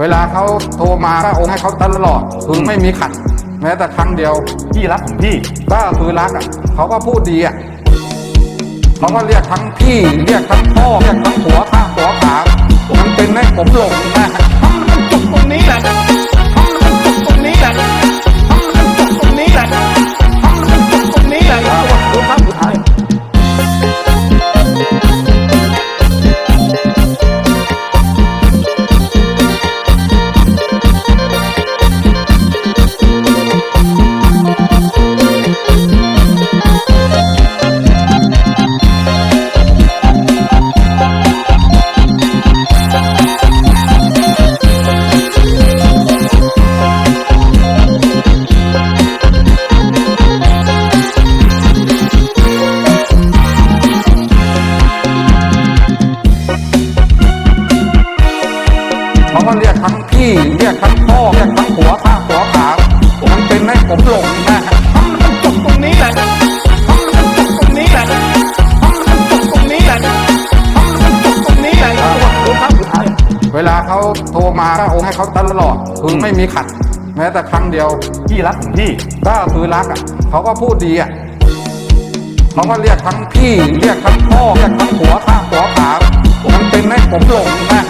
เวลาเขาโทรมาก็โอนให้เขาตลอดคือไม่มีขัด แม้แต่ครั้งเดียว พี่รักของพี่ ก็คือรักอะเขาก็พูดดีอะเขาก็เรียกทั้งพี่ เรียกทั้งพ่อเรียกทั้งหัวข้าหัวขามันเป็นให้ผมหลงนะจบตรงนี้แหละ ที่เรียกทั้งพ่อเรียกทั้งหัวข้าหัวขามันเป็นให้ผมหลงนะจบตรงนี้แหละมันจบตรงนี้แหละจบตรงนี้แหละจบตรงนี้แหละดูครับสุดท้ายเวลาเขาโทรมาก็โอนให้เขาตลอดคือไม่มีขัด แม้แต่ครั้งเดียวพี่รักของพี่ก็คือรักอะเขาก็พูดดีอะเขาก็เรียกทั้งพี่เรียกทั้งพ่อเรียกทั้งหัวข้าหัวขามันเป็นให้ผมหลงนะ